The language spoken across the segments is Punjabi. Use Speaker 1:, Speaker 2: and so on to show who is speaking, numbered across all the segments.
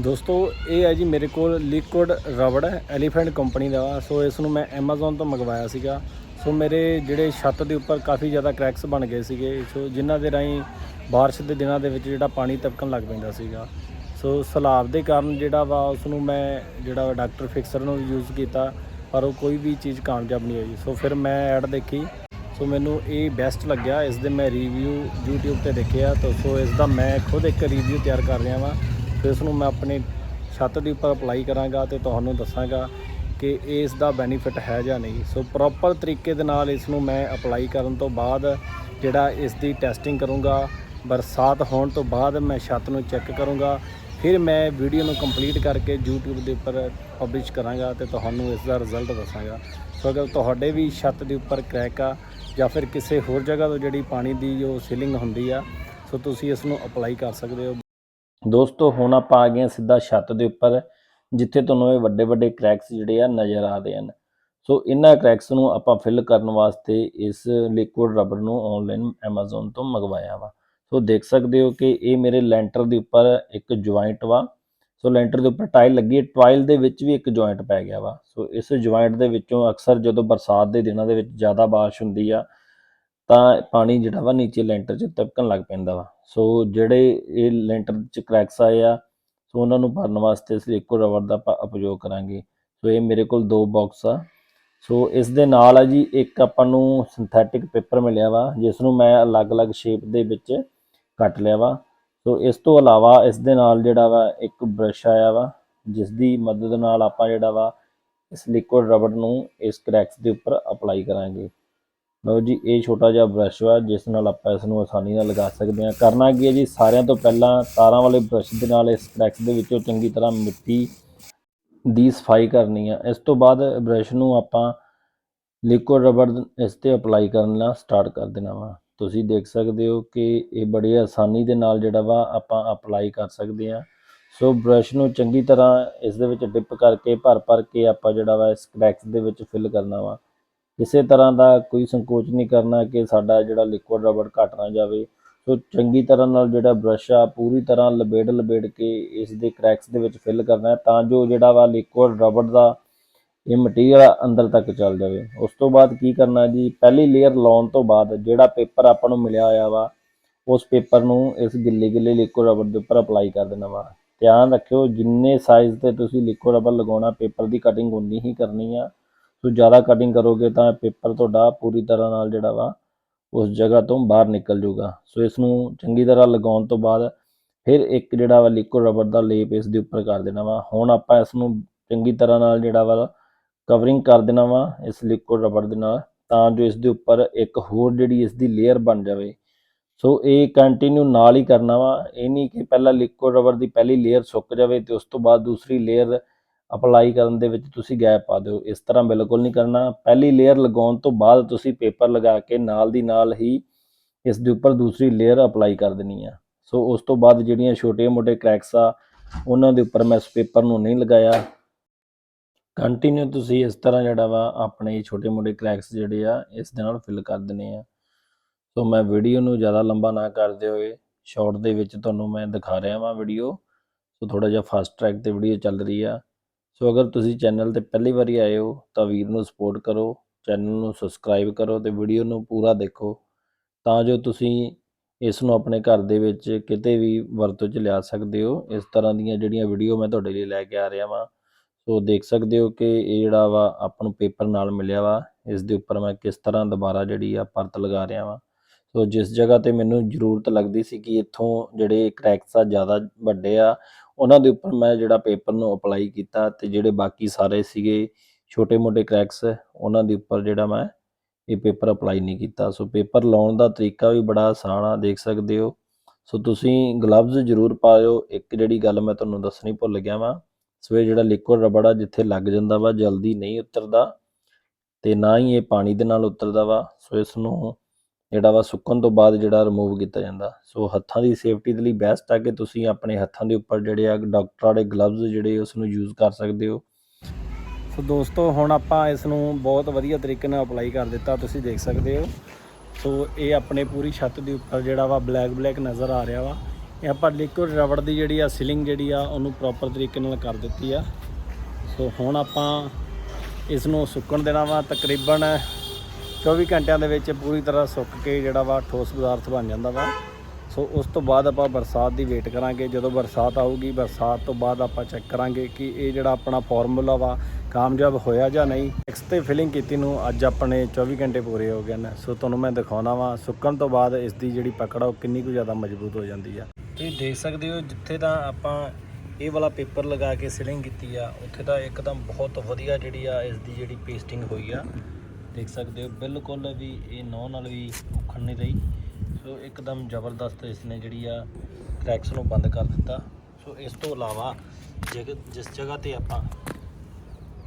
Speaker 1: ਦੋਸਤੋ, ਇਹ ਹੈ ਜੀ ਮੇਰੇ ਕੋਲ ਲਿਕੁਇਡ ਰਬੜ ਹੈ ਐਲੀਫੈਂਟ ਕੰਪਨੀ ਦਾ। ਵਾ ਸੋ ਇਸ ਨੂੰ ਮੈਂ Amazon ਤੋਂ ਮੰਗਵਾਇਆ ਸੀਗਾ। ਸੋ ਮੇਰੇ ਜਿਹੜੇ ਛੱਤ ਦੇ ਉੱਪਰ ਕਾਫੀ ਜ਼ਿਆਦਾ ਕ੍ਰੈਕਸ ਬਣ ਗਏ ਸੀਗੇ। ਸੋ ਜਿਨ੍ਹਾਂ ਦੇ ਰਾਹੀਂ ਬਾਰਿਸ਼ ਦੇ ਦਿਨਾਂ ਦੇ ਵਿੱਚ ਜਿਹੜਾ ਪਾਣੀ ਤਪਕਣ ਲੱਗ ਪੈਂਦਾ ਸੀਗਾ। ਸੋ ਸਲਾਬ ਦੇ ਕਾਰਨ ਜਿਹੜਾ ਵਾ, ਉਸ ਨੂੰ ਮੈਂ ਜਿਹੜਾ ਵਾ ਡਾਕਟਰ ਫਿਕਸਰ ਨੂੰ ਯੂਜ਼ ਕੀਤਾ, ਪਰ ਉਹ ਕੋਈ ਵੀ ਚੀਜ਼ ਕਾਮਯਾਬ ਨਹੀਂ ਹੋਈ। ਸੋ ਫਿਰ ਮੈਂ ਐਡ ਦੇਖੀ। ਸੋ ਮੈਨੂੰ ਇਹ ਬੈਸਟ ਲੱਗਿਆ। ਇਸ ਦੇ ਮੈਂ ਰਿਵਿਊ YouTube ਤੇ ਦੇਖਿਆ। ਤਾਂ ਸੋ ਇਸ ਦਾ ਮੈਂ ਖੁਦ ਇੱਕ ਰਿਵਿਊ ਤਿਆਰ ਕਰ ਰਿਹਾ ਵਾਂ। ਤੇ ਇਸ ਨੂੰ ਮੈਂ ਆਪਣੀ ਛੱਤ ਦੇ ਉੱਪਰ ਅਪਲਾਈ ਕਰਾਂਗਾ ਤੇ ਤੁਹਾਨੂੰ ਦੱਸਾਂਗਾ ਕਿ ਇਸ ਦਾ ਬੈਨੀਫਿਟ ਹੈ ਜਾਂ ਨਹੀਂ। ਸੋ ਪ੍ਰੋਪਰ ਤਰੀਕੇ ਦੇ ਨਾਲ ਇਸ ਨੂੰ ਮੈਂ ਅਪਲਾਈ ਕਰਨ ਤੋਂ ਬਾਅਦ ਜਿਹੜਾ ਇਸ ਦੀ ਟੈਸਟਿੰਗ ਕਰੂੰਗਾ, ਬਰਸਾਤ ਹੋਣ ਤੋਂ ਬਾਅਦ ਮੈਂ ਛੱਤ ਨੂੰ ਚੈੱਕ ਕਰੂੰਗਾ, ਫਿਰ ਮੈਂ ਵੀਡੀਓ ਨੂੰ ਕੰਪਲੀਟ ਕਰਕੇ YouTube ਦੇ ਉੱਪਰ ਪਬਲਿਸ਼ ਕਰਾਂਗਾ ਤੇ ਤੁਹਾਨੂੰ ਇਸ ਦਾ ਰਿਜ਼ਲਟ ਦੱਸਾਂਗਾ। ਸੋ ਅਗਰ ਤੁਹਾਡੇ ਵੀ ਛੱਤ ਦੇ ਉੱਪਰ ਕ੍ਰੈਕ ਆ ਜਾਂ ਫਿਰ ਕਿਸੇ ਹੋਰ ਜਗ੍ਹਾ ਤੋਂ ਜਿਹੜੀ ਪਾਣੀ ਦੀ ਜੋ ਸੀਲਿੰਗ ਹੁੰਦੀ ਆ ਸੋ ਤੁਸੀਂ ਇਸ ਨੂੰ ਅਪਲਾਈ ਕਰ ਸਕਦੇ ਹੋ। ਦੋਸਤੋ, ਹੁਣ ਆਪਾਂ ਆ ਗਏ ਹਾਂ ਸਿੱਧਾ ਛੱਤ ਦੇ ਉੱਪਰ, ਜਿੱਥੇ ਤੁਹਾਨੂੰ ਇਹ ਵੱਡੇ ਵੱਡੇ ਕ੍ਰੈਕਸ ਜਿਹੜੇ ਆ ਨਜ਼ਰ ਆ ਰਹੇ ਹਨ। ਸੋ, ਇਹਨਾਂ ਕ੍ਰੈਕਸ ਨੂੰ ਆਪਾਂ ਫਿਲ ਕਰਨ ਵਾਸਤੇ ਇਸ ਲਿਕੁਇਡ ਰਬੜ ਨੂੰ ਆਨਲਾਈਨ Amazon ਤੋਂ ਮੰਗਵਾਇਆ ਵਾ। ਸੋ, ਦੇਖ ਸਕਦੇ ਹੋ ਕਿ ਇਹ ਮੇਰੇ ਲੈਂਟਰ ਦੇ ਉੱਪਰ ਇੱਕ ਜੁਆਇੰਟ ਵਾ। ਸੋ, ਲੈਂਟਰ ਦੇ ਉੱਪਰ ਟਾਇਲ ਲੱਗੀ ਹੈ। ਟਾਇਲ ਦੇ ਵਿੱਚ ਵੀ ਇੱਕ ਜੁਆਇੰਟ ਪੈ ਗਿਆ ਵਾ। ਸੋ, ਇਸ ਜੁਆਇੰਟ ਦੇ ਵਿੱਚੋਂ ਅਕਸਰ ਜਦੋਂ ਬਰਸਾਤ ਦੇ ਦਿਨਾਂ ਦੇ ਵਿੱਚ ਜ਼ਿਆਦਾ ਬਾਰਿਸ਼ ਹੁੰਦੀ ਆ ਤਾਂ ਪਾਣੀ ਜਿਹੜਾ ਵਾ ਨੀਚੇ ਲੈਂਟਰ 'ਚ ਤਪਕਣ ਲੱਗ ਪੈਂਦਾ ਵਾ। ਸੋ ਜਿਹੜੇ ਇਹ ਲੈਂਟਰ 'ਚ ਕ੍ਰੈਕਸ ਆਏ ਆ, ਸੋ ਉਹਨਾਂ ਨੂੰ ਭਰਨ ਵਾਸਤੇ ਅਸੀਂ ਇੱਕੋ ਰਬੜ ਦਾ ਆਪਾਂ ਉਪਯੋਗ ਕਰਾਂਗੇ। ਸੋ ਇਹ ਮੇਰੇ ਕੋਲ ਦੋ ਬਾਕਸ ਆ। ਸੋ ਇਸ ਦੇ ਨਾਲ ਆ ਜੀ, ਇੱਕ ਆਪਾਂ ਨੂੰ ਸਿੰਥੈਟਿਕ ਪੇਪਰ ਮਿਲਿਆ ਵਾ, ਜਿਸ ਨੂੰ ਮੈਂ ਅਲੱਗ-ਅਲੱਗ ਸ਼ੇਪ ਦੇ ਵਿੱਚ ਕੱਟ ਲਿਆ ਵਾ। ਸੋ ਇਸ ਤੋਂ ਇਲਾਵਾ ਇਸ ਦੇ ਨਾਲ ਜਿਹੜਾ ਵਾ ਇੱਕ ਬ੍ਰਸ਼ ਆਇਆ ਵਾ, ਜਿਸ ਦੀ ਮਦਦ ਨਾਲ ਆਪਾਂ ਜਿਹੜਾ ਵਾ ਇਸ ਲਿਕੁਇਡ ਰਬੜ ਨੂੰ ਇਸ ਕ੍ਰੈਕਸ ਦੇ ਉੱਪਰ ਅਪਲਾਈ ਕਰਾਂਗੇ। ਲਓ ਜੀ, ਇਹ ਛੋਟਾ ਜਿਹਾ ਬ੍ਰਸ਼ ਵਾ, ਜਿਸ ਨਾਲ ਆਪਾਂ ਇਸ ਨੂੰ ਆਸਾਨੀ ਨਾਲ ਲਗਾ ਸਕਦੇ ਹਾਂ। ਕਰਨਾ ਕੀ ਹੈ ਜੀ, ਸਾਰਿਆਂ ਤੋਂ ਪਹਿਲਾਂ ਤਾਰਾਂ ਵਾਲੇ ਬ੍ਰਸ਼ ਦੇ ਨਾਲ ਇਸ ਕ੍ਰੈਕਸ ਦੇ ਵਿੱਚੋਂ ਚੰਗੀ ਤਰ੍ਹਾਂ ਮਿੱਟੀ ਦੀ ਸਫ਼ਾਈ ਕਰਨੀ ਆ। ਇਸ ਤੋਂ ਬਾਅਦ ਬ੍ਰਸ਼ ਨੂੰ ਆਪਾਂ ਲਿਕੁਇਡ ਰਬੜ ਇਸ ਤੇ ਅਪਲਾਈ ਕਰਨਾ ਸਟਾਰਟ ਕਰ ਦੇਣਾ ਵਾ। ਤੁਸੀਂ ਦੇਖ ਸਕਦੇ ਹੋ ਕਿ ਇਹ ਬੜੀ ਆਸਾਨੀ ਦੇ ਨਾਲ ਜਿਹੜਾ ਵਾ ਆਪਾਂ ਅਪਲਾਈ ਕਰ ਸਕਦੇ ਆ ਸੋ ਬ੍ਰਸ਼ ਨੂੰ ਚੰਗੀ ਤਰ੍ਹਾਂ ਇਸ ਦੇ ਵਿੱਚ ਡਿਪ ਕਰਕੇ ਭਰ ਭਰ ਕੇ ਆਪਾਂ ਜਿਹੜਾ ਵਾ ਇਸ ਕ੍ਰੈਕਸ ਦੇ ਵਿੱਚ ਫਿਲ ਕਰਨਾ ਵਾ। ਕਿਸੇ ਤਰ੍ਹਾਂ ਦਾ ਕੋਈ ਸੰਕੋਚ ਨਹੀਂ ਕਰਨਾ ਕਿ ਸਾਡਾ ਜਿਹੜਾ ਲਿਕੁਇਡ ਰਬੜ ਘਟ ਨਾ ਜਾਵੇ। ਸੋ ਚੰਗੀ ਤਰ੍ਹਾਂ ਨਾਲ ਜਿਹੜਾ ਬ੍ਰਸ਼ ਆ, ਪੂਰੀ ਤਰ੍ਹਾਂ ਲਬੇੜ ਲਬੇੜ ਕੇ ਇਸ ਦੇ ਕ੍ਰੈਕਸ ਦੇ ਵਿੱਚ ਫਿਲ ਕਰਨਾ ਤਾਂ ਜੋ ਜਿਹੜਾ ਵਾ ਲਿਕੁਇਡ ਰਬੜ ਦਾ ਇਹ ਮਟੀਰੀਅਲ ਅੰਦਰ ਤੱਕ ਚੱਲ ਜਾਵੇ। ਉਸ ਤੋਂ ਬਾਅਦ ਕੀ ਕਰਨਾ ਜੀ, ਪਹਿਲੀ ਲੇਅਰ ਲਾਉਣ ਤੋਂ ਬਾਅਦ ਜਿਹੜਾ ਪੇਪਰ ਆਪਾਂ ਨੂੰ ਮਿਲਿਆ ਹੋਇਆ ਵਾ, ਉਸ ਪੇਪਰ ਨੂੰ ਇਸ ਗਿੱਲੇ ਗਿੱਲੇ ਲਿਕੁਇਡ ਰਬੜ ਦੇ ਉੱਪਰ ਅਪਲਾਈ ਕਰ ਦੇਣਾ ਵਾ। ਧਿਆਨ ਰੱਖਿਓ, ਜਿੰਨੇ ਸਾਈਜ਼ ਤੇ ਤੁਸੀਂ ਲਿਕੁਇਡ ਰਬੜ ਲਗਾਉਣਾ ਪੇਪਰ ਦੀ ਕਟਿੰਗ ਉਨੀ ਹੀ ਕਰਨੀ ਆ। ਸੋ ਜ਼ਿਆਦਾ ਕਟਿੰਗ ਕਰੋਗੇ ਤਾਂ ਪੇਪਰ ਤੁਹਾਡਾ ਪੂਰੀ ਤਰ੍ਹਾਂ ਨਾਲ ਜਿਹੜਾ ਵਾ ਉਸ ਜਗ੍ਹਾ ਤੋਂ ਬਾਹਰ ਨਿਕਲ ਜਾਊਗਾ। ਸੋ ਇਸ ਨੂੰ ਚੰਗੀ ਤਰ੍ਹਾਂ ਲਗਾਉਣ ਤੋਂ ਬਾਅਦ ਫਿਰ ਇੱਕ ਜਿਹੜਾ ਵਾ ਲਿਕੁਇਡ ਰਬੜ ਦਾ ਲੇਪ ਇਸ ਦੇ ਉੱਪਰ ਕਰ ਦੇਣਾ ਵਾ। ਹੁਣ ਆਪਾਂ ਇਸ ਨੂੰ ਚੰਗੀ ਤਰ੍ਹਾਂ ਨਾਲ ਜਿਹੜਾ ਵਾ ਕਵਰਿੰਗ ਕਰ ਦੇਣਾ ਵਾ ਇਸ ਲਿਕੁਇਡ ਰਬੜ ਦੇ ਨਾਲ ਤਾਂ ਜੋ ਇਸ ਦੇ ਉੱਪਰ ਇੱਕ ਹੋਰ ਜਿਹੜੀ ਇਸ ਦੀ ਲੇਅਰ ਬਣ ਜਾਵੇ। ਸੋ ਇਹ ਕੰਟੀਨਿਊ ਨਾਲ ਹੀ ਕਰਨਾ ਵਾ। ਇਹ ਨਹੀਂ ਕਿ ਪਹਿਲਾਂ ਲਿਕੁਇਡ ਰਬੜ ਦੀ ਪਹਿਲੀ ਲੇਅਰ ਸੁੱਕ ਜਾਵੇ ਤੇ ਉਸ ਤੋਂ ਬਾਅਦ ਦੂਸਰੀ ਲੇਅਰ ਅਪਲਾਈ ਕਰਨ ਦੇ ਵਿੱਚ ਤੁਸੀਂ ਗੈਪ ਪਾ ਦਿਓ। ਇਸ ਤਰ੍ਹਾਂ ਬਿਲਕੁਲ ਨਹੀਂ ਕਰਨਾ। ਪਹਿਲੀ ਲੇਅਰ ਲਗਾਉਣ ਤੋਂ ਬਾਅਦ ਤੁਸੀਂ ਪੇਪਰ ਲਗਾ ਕੇ ਨਾਲ ਦੀ ਨਾਲ ਹੀ ਇਸ ਦੇ ਉੱਪਰ ਦੂਸਰੀ ਲੇਅਰ ਅਪਲਾਈ ਕਰ ਦੇਣੀ ਆ। ਸੋ ਉਸ ਤੋਂ ਬਾਅਦ ਜਿਹੜੀਆਂ ਛੋਟੇ-ਮੋਟੇ ਕ੍ਰੈਕਸ ਆ, ਉਹਨਾਂ ਦੇ ਉੱਪਰ ਮੈਂ ਇਸ ਪੇਪਰ ਨੂੰ ਨਹੀਂ ਲਗਾਇਆ। ਕੰਟੀਨਿਊ ਤੁਸੀਂ ਇਸ ਤਰ੍ਹਾਂ ਜਿਹੜਾ ਵਾ ਆਪਣੇ ਛੋਟੇ-ਮੋਟੇ ਕ੍ਰੈਕਸ ਜਿਹੜੇ ਆ, ਇਸ ਦੇ ਨਾਲ ਫਿਲ ਕਰ ਦੇਣੇ ਆ। ਸੋ ਮੈਂ ਵੀਡੀਓ ਨੂੰ ਜ਼ਿਆਦਾ ਲੰਬਾ ਨਾ ਕਰਦੇ ਹੋਏ ਸ਼ਾਰਟ ਦੇ ਵਿੱਚ ਤੁਹਾਨੂੰ ਮੈਂ ਦਿਖਾ ਰਿਹਾ ਵਾਂ ਵੀਡੀਓ ਸੋ ਥੋੜਾ ਜਿਹਾ ਫਾਸਟ ਟਰੈਕ ਤੇ ਵੀਡੀਓ ਚੱਲ ਰਹੀ ਆ। ਸੋ ਅਗਰ ਤੁਸੀਂ ਚੈਨਲ ਤੇ ਪਹਿਲੀ ਵਾਰੀ ਆਏ ਹੋ, ਤਾਂ ਵੀਰ ਨੂੰ ਸਪੋਰਟ ਕਰੋ, ਚੈਨਲ ਨੂੰ ਸਬਸਕ੍ਰਾਈਬ ਕਰੋ ਤੇ ਵੀਡੀਓ ਨੂੰ ਪੂਰਾ ਦੇਖੋ। ਤਾਂ ਜੋ ਤੁਸੀਂ ਇਸ ਨੂੰ ਆਪਣੇ ਘਰ ਦੇ ਵਿੱਚ ਕਿਤੇ ਵੀ ਵਰਤੋਂ 'ਚ ਲਿਆ ਸਕਦੇ ਹੋ। ਇਸ ਤਰ੍ਹਾਂ ਦੀਆਂ ਜਿਹੜੀਆਂ ਵੀਡੀਓ ਮੈਂ ਤੁਹਾਡੇ ਲਈ ਲੈ ਕੇ ਆ ਰਿਹਾ ਵਾਂ, ਸੋ ਦੇਖ ਸਕਦੇ ਹੋ ਕਿ ਇਹ ਜਿਹੜਾ ਵਾ ਆਪਾਂ ਨੂੰ ਪੇਪਰ ਨਾਲ ਮਿਲਿਆ ਵਾ। ਇਸ ਦੇ ਉੱਪਰ ਮੈਂ ਕਿਸ ਤਰ੍ਹਾਂ ਦੁਬਾਰਾ ਜਿਹੜੀ ਆ ਪਰਤ ਲਗਾ ਰਿਹਾ ਵਾਂ। ਸੋ ਜਿਸ ਜਗ੍ਹਾ ਤੇ ਮੈਨੂੰ ਜ਼ਰੂਰਤ ਲੱਗਦੀ ਸੀ ਕਿ ਇੱਥੋਂ ਜਿਹੜੇ ਕਰੈਕਸ ਆ ਜ਼ਿਆਦਾ ਵੱਡੇ ਆ, ਉਹਨਾਂ ਦੇ ਉੱਪਰ ਮੈਂ ਜਿਹੜਾ ਪੇਪਰ ਨੂੰ ਅਪਲਾਈ ਕੀਤਾ ਤੇ ਜਿਹੜੇ ਬਾਕੀ ਸਾਰੇ ਸੀਗੇ ਛੋਟੇ-ਮੋਟੇ ਕਰੈਕਸ ਉਹਨਾਂ ਦੇ ਉੱਪਰ ਜਿਹੜਾ ਮੈਂ ਇਹ ਪੇਪਰ ਅਪਲਾਈ ਨਹੀਂ ਕੀਤਾ। ਸੋ ਪੇਪਰ ਲਾਉਣ ਦਾ ਤਰੀਕਾ ਵੀ ਬੜਾ ਆਸਾਨ ਆ, ਦੇਖ ਸਕਦੇ ਹੋ। ਸੋ ਤੁਸੀਂ ਗਲਵਜ਼ ਜ਼ਰੂਰ ਪਾਇਓ। ਇੱਕ ਜਿਹੜੀ ਗੱਲ ਮੈਂ ਤੁਹਾਨੂੰ ਦੱਸਣੀ ਭੁੱਲ ਗਿਆ ਵਾਂ ਸੋ ਇਹ ਜਿਹੜਾ ਲਿਕੁਇਡ ਰਬੜ ਆ ਜਿੱਥੇ ਲੱਗ ਜਾਂਦਾ ਵਾ, ਜਲਦੀ ਨਹੀਂ ਉਤਰਦਾ ਤੇ ਨਾ ਹੀ ਇਹ ਪਾਣੀ ਦੇ ਨਾਲ ਉਤਰਦਾ ਵਾ। ਸੋ ਇਸ ਨੂੰ ਜਿਹੜਾ ਵਾ ਸੁੱਕਣ ਤੋਂ ਬਾਅਦ ਜਿਹੜਾ ਰਿਮੂਵ ਕੀਤਾ ਜਾਂਦਾ। ਸੋ ਹੱਥਾਂ ਦੀ ਸੇਫਟੀ ਦੇ ਲਈ ਬੈਸਟ ਆ ਕਿ ਤੁਸੀਂ ਆਪਣੇ ਹੱਥਾਂ ਦੇ ਉੱਪਰ ਜਿਹੜੇ ਆ ਡਾਕਟਰ ਵਾਲੇ ਗਲਵਜ਼ ਜਿਹੜੇ ਉਸ ਨੂੰ ਯੂਜ਼ ਕਰ ਸਕਦੇ ਹੋ। ਸੋ ਦੋਸਤੋ, ਹੁਣ ਆਪਾਂ ਇਸ ਨੂੰ ਬਹੁਤ ਵਧੀਆ ਤਰੀਕੇ ਨਾਲ ਅਪਲਾਈ ਕਰ ਦਿੱਤਾ, ਤੁਸੀਂ ਦੇਖ ਸਕਦੇ ਹੋ। ਸੋ ਇਹ ਆਪਣੇ ਪੂਰੀ ਛੱਤ ਦੇ ਉੱਪਰ ਜਿਹੜਾ ਵਾ ਬਲੈਕ ਬਲੈਕ ਨਜ਼ਰ ਆ ਰਿਹਾ ਵਾ। ਇਹ ਆਪਾਂ ਲਿਕੁਇਡ ਰਬੜ ਦੀ ਜਿਹੜੀ ਆ ਸੀਲਿੰਗ ਜਿਹੜੀ ਆ, ਉਹਨੂੰ ਪ੍ਰੋਪਰ ਤਰੀਕੇ ਨਾਲ ਕਰ ਦਿੱਤੀ ਆ। ਸੋ ਹੁਣ ਆਪਾਂ ਇਸ ਨੂੰ ਸੁੱਕਣ ਦੇਣਾ ਵਾ, ਤਕਰੀਬਨ 24 ਘੰਟਿਆਂ ਦੇ ਵਿੱਚ ਪੂਰੀ ਤਰ੍ਹਾਂ ਸੁੱਕ ਕੇ ਜਿਹੜਾ ਵਾ ਠੋਸ ਪਦਾਰਥ ਬਣ ਜਾਂਦਾ ਵਾ। ਸੋ ਉਸ ਤੋਂ ਬਾਅਦ ਆਪਾਂ ਬਰਸਾਤ ਦੀ ਵੇਟ ਕਰਾਂਗੇ। ਜਦੋਂ ਬਰਸਾਤ ਆਊਗੀ, ਬਰਸਾਤ ਤੋਂ ਬਾਅਦ ਆਪਾਂ ਚੈੱਕ ਕਰਾਂਗੇ ਕਿ ਇਹ ਜਿਹੜਾ ਆਪਣਾ ਫਾਰਮੂਲਾ ਵਾ ਕਾਮਯਾਬ ਹੋਇਆ ਜਾਂ ਨਹੀਂ। ਐਕਸ ਤੇ ਫਿਲਿੰਗ ਕੀਤੀ ਨੂੰ ਅੱਜ ਆਪਣੇ 24 ਘੰਟੇ ਪੂਰੇ ਹੋ ਗਏ ਨੇ। ਸੋ ਤੁਹਾਨੂੰ ਮੈਂ ਦਿਖਾਉਣਾ ਵਾ, ਸੁੱਕਣ ਤੋਂ ਬਾਅਦ ਇਸ ਦੀ ਜਿਹੜੀ ਪਕੜ ਆ, ਉਹ ਕਿੰਨੀ ਕੁ ਜ਼ਿਆਦਾ ਮਜ਼ਬੂਤ ਹੋ ਜਾਂਦੀ ਆ। ਤੁਸੀਂ ਦੇਖ ਸਕਦੇ ਹੋ, ਜਿੱਥੇ ਤਾਂ ਆਪਾਂ ਇਹ ਵਾਲਾ ਪੇਪਰ ਲਗਾ ਕੇ ਸਿਲਿੰਗ ਕੀਤੀ ਆ, ਉੱਥੇ ਤਾਂ ਇੱਕਦਮ ਬਹੁਤ ਵਧੀਆ ਜਿਹੜੀ ਆ ਇਸ ਦੀ ਜਿਹੜੀ ਪੇਸਟਿੰਗ ਹੋਈ ਆ। ਦੇਖ ਸਕਦੇ ਹੋ, ਬਿਲਕੁਲ ਵੀ ਇਹ ਨੌ ਨਾਲ ਵੀ ਉਖੜ ਨਹੀਂ ਰਹੀ। ਸੋ ਇੱਕਦਮ ਜ਼ਬਰਦਸਤ ਇਸ ਨੇ ਜਿਹੜੀ ਆ ਕਰੈਕਸ ਨੂੰ ਬੰਦ ਕਰ ਦਿੱਤਾ। ਸੋ ਇਸ ਤੋਂ ਇਲਾਵਾ ਜਿਸ ਜਗ੍ਹਾ ਤੇ ਆਪਾਂ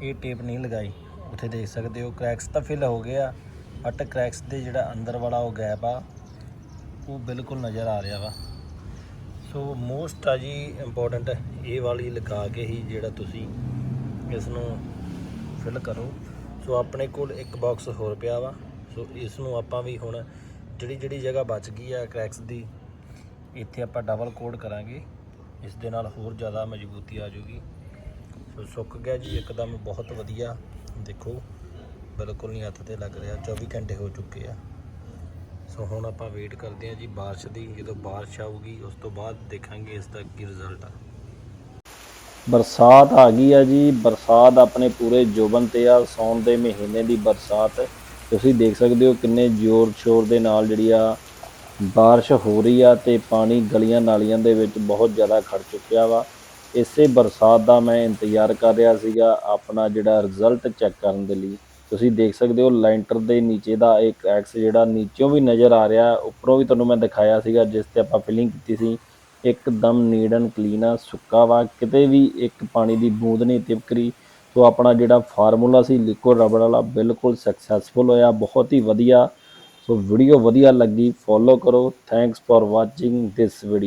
Speaker 1: ਇਹ ਟੇਪ ਨਹੀਂ ਲਗਾਈ, ਉੱਥੇ ਦੇਖ ਸਕਦੇ ਹੋ ਕਰੈਕਸ ਤਾਂ ਫਿਲ ਹੋ ਗਿਆ ਬਟ ਕਰੈਕਸ ਦੇ ਜਿਹੜਾ ਅੰਦਰ ਵਾਲਾ ਉਹ ਗੈਪ ਆ, ਉਹ ਬਿਲਕੁਲ ਨਜ਼ਰ ਆ ਰਿਹਾ ਵਾ। ਸੋ ਮੋਸਟ ਆ ਜੀ ਇੰਪੋਰਟੈਂਟ ਇਹ ਵਾਲੀ ਲਗਾ ਕੇ ਹੀ ਜਿਹੜਾ ਤੁਸੀਂ ਇਸ ਨੂੰ ਫਿਲ ਕਰੋ। ਸੋ ਆਪਣੇ ਕੋਲ ਇੱਕ ਬਾਕਸ ਹੋਰ ਪਿਆ ਵਾ। ਸੋ ਇਸ ਨੂੰ ਆਪਾਂ ਵੀ ਹੁਣ ਜਿਹੜੀ ਜਿਹੜੀ ਜਗ੍ਹਾ ਬਚ ਗਈ ਆ ਕ੍ਰੈਕਸ ਦੀ, ਇੱਥੇ ਆਪਾਂ ਡਬਲ ਕੋਡ ਕਰਾਂਗੇ। ਇਸ ਦੇ ਨਾਲ ਹੋਰ ਜ਼ਿਆਦਾ ਮਜ਼ਬੂਤੀ ਆ ਜਾਊਗੀ। ਸੋ ਸੁੱਕ ਗਿਆ ਜੀ, ਇੱਕਦਮ ਬਹੁਤ ਵਧੀਆ। ਦੇਖੋ, ਬਿਲਕੁਲ ਨਹੀਂ ਹੱਥ ਤੇ ਲੱਗ ਰਿਹਾ 24 ਘੰਟੇ ਹੋ ਚੁੱਕੇ ਆ। ਸੋ ਹੁਣ ਆਪਾਂ ਵੇਟ ਕਰਦੇ ਹਾਂ ਜੀ ਬਾਰਿਸ਼ ਦੀ। ਜਦੋਂ ਬਾਰਿਸ਼ ਆਊਗੀ, ਉਸ ਤੋਂ ਬਾਅਦ ਦੇਖਾਂਗੇ ਇਸ ਦਾ ਕੀ ਰਿਜ਼ਲਟ ਆ। ਬਰਸਾਤ ਆ ਗਈ ਆ ਜੀ। ਬਰਸਾਤ ਆਪਣੇ ਪੂਰੇ ਜੋਬਨ ਤੇ ਆ। ਸੌਣ ਦੇ ਮਹੀਨੇ ਦੀ ਬਰਸਾਤ। ਤੁਸੀਂ ਦੇਖ ਸਕਦੇ ਹੋ ਕਿੰਨੇ ਜ਼ੋਰ ਸ਼ੋਰ ਦੇ ਨਾਲ ਜਿਹੜੀ ਆ ਬਾਰਿਸ਼ ਹੋ ਰਹੀ ਆ ਤੇ ਪਾਣੀ ਗਲੀਆਂ ਨਾਲੀਆਂ ਦੇ ਵਿੱਚ ਬਹੁਤ ਜ਼ਿਆਦਾ ਖੜ ਚੁੱਕਿਆ ਵਾ। ਇਸੇ ਬਰਸਾਤ ਦਾ ਮੈਂ ਇੰਤਜ਼ਾਰ ਕਰ ਰਿਹਾ ਸੀਗਾ ਆਪਣਾ ਜਿਹੜਾ ਰਿਜ਼ਲਟ ਚੈੱਕ ਕਰਨ ਦੇ ਲਈ। ਤੁਸੀਂ ਦੇਖ ਸਕਦੇ ਹੋ ਲੈਂਟਰ ਦੇ ਨੀਚੇ ਦਾ ਇੱਕ ਐਕਸ ਜਿਹੜਾ ਨੀਚੋਂ ਵੀ ਨਜ਼ਰ ਆ ਰਿਹਾ। ਉੱਪਰੋਂ ਵੀ ਤੁਹਾਨੂੰ ਮੈਂ ਦਿਖਾਇਆ ਸੀਗਾ, ਜਿਸ ਤੇ ਆਪਾਂ ਫਿਲਿੰਗ ਕੀਤੀ ਸੀ। ਇੱਕਦਮ ਨੀਡ ਐਂਡ ਕਲੀਨ ਆ ਸੁੱਕਾ ਵਾ, ਕਿਤੇ ਵੀ ਇੱਕ ਪਾਣੀ ਦੀ ਬੂੰਦ ਨਹੀਂ ਤਿਪਕਰੀ ਸੋ ਆਪਣਾ ਜਿਹੜਾ ਫਾਰਮੂਲਾ ਸੀ ਲਿਕੁਇਡ ਰਬੜ ਵਾਲਾ ਬਿਲਕੁਲ ਸਕਸੈਸਫੁਲ ਹੋਇਆ, ਬਹੁਤ ਹੀ ਵਧੀਆ, ਸੋ ਵੀਡੀਓ ਵਧੀਆ ਲੱਗੀ ਫੋਲੋ ਕਰੋ thanks for watching this video